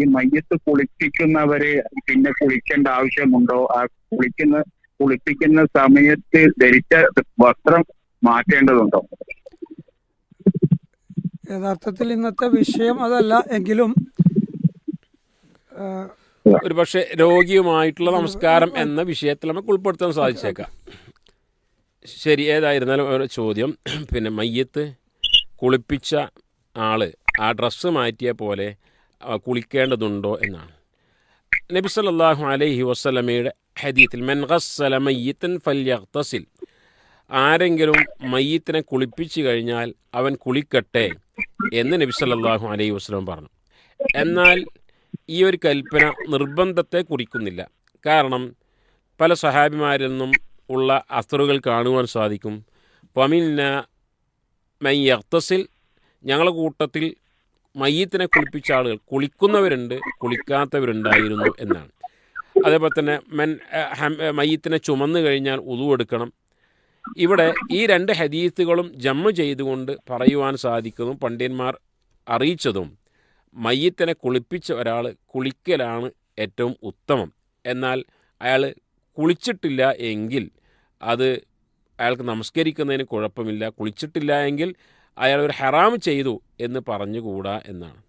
ഈ മയ്യത്ത് കുളിപ്പിക്കുന്നവര് പിന്നെ കുളിക്കേണ്ട ആവശ്യമുണ്ടോ? ആ കുളിക്കുന്ന കുളിപ്പിക്കുന്ന സമയത്ത് ധരിച്ച വസ്ത്രം മാറ്റേണ്ടതുണ്ടോ? യഥാർത്ഥത്തിൽ ഇന്നത്തെ വിഷയം അതല്ല എങ്കിലും ഒരു പക്ഷെ രോഗിയുമായിട്ടുള്ള നമസ്കാരം എന്ന വിഷയത്തിൽ നമുക്ക് ഉൾപ്പെടുത്താൻ സാധിച്ചേക്കാം. ശരി ഏതായിരുന്നാലും ഒരു ചോദ്യം. പിന്നെ മയ്യത്ത് കുളിപ്പിച്ച ആൾ ആ ഡ്രസ്സ് മാറ്റിയ പോലെ കുളിക്കേണ്ടതുണ്ടോ എന്നാണ്. നബി സല്ലല്ലാഹു അലൈഹി വസ്ലമയുടെ ഹദീത്തിൽ മെൻഖസ്സല മയ്യത്തൻ ഫല്യഖ്തസിൽ ആരെങ്കിലും മയ്യത്തിനെ കുളിപ്പിച്ചു കഴിഞ്ഞാൽ അവൻ കുളിക്കട്ടെ എന്ന് നബി സല്ലല്ലാഹു അലൈഹി വസ്ലം പറഞ്ഞു. എന്നാൽ ഈ ഒരു കൽപ്പന നിർബന്ധത്തെ കുറിക്കുന്നില്ല. കാരണം പല സഹാബിമാരിൽ നിന്നും ഉള്ള അസറുകൾ കാണുവാൻ സാധിക്കും. പമിന്ന മൈ യക്തസിൽ ഞങ്ങളുടെ കൂട്ടത്തിൽ മയ്യത്തിനെ കുളിപ്പിച്ച ആളുകൾ കുളിക്കുന്നവരുണ്ട് കുളിക്കാത്തവരുണ്ടായിരുന്നു എന്നാണ്. അതേപോലെ തന്നെ മെൻ മയ്യത്തിനെ ചുമന്നു കഴിഞ്ഞാൽ ഉതു എടുക്കണം. ഇവിടെ ഈ രണ്ട് ഹദീത്തുകളും ജമ്മ ചെയ്തുകൊണ്ട് പറയുവാൻ സാധിക്കുന്നു പണ്ഡിതന്മാർ അറിയിച്ചതും മയ്യത്തിനെ കുളിപ്പിച്ച ഒരാൾ കുളിക്കലാണ് ഏറ്റവും ഉത്തമം. എന്നാൽ അയാൾ കുളിച്ചിട്ടില്ല എങ്കിൽ അത് അയാൾക്ക് നമസ്കരിക്കുന്നതിന് കുഴപ്പമില്ല. കുളിച്ചിട്ടില്ല എങ്കിൽ അയാൾ ഒരു ഹറാം ചെയ്തു എന്ന് പറഞ്ഞുകൂടാ എന്നാണ്.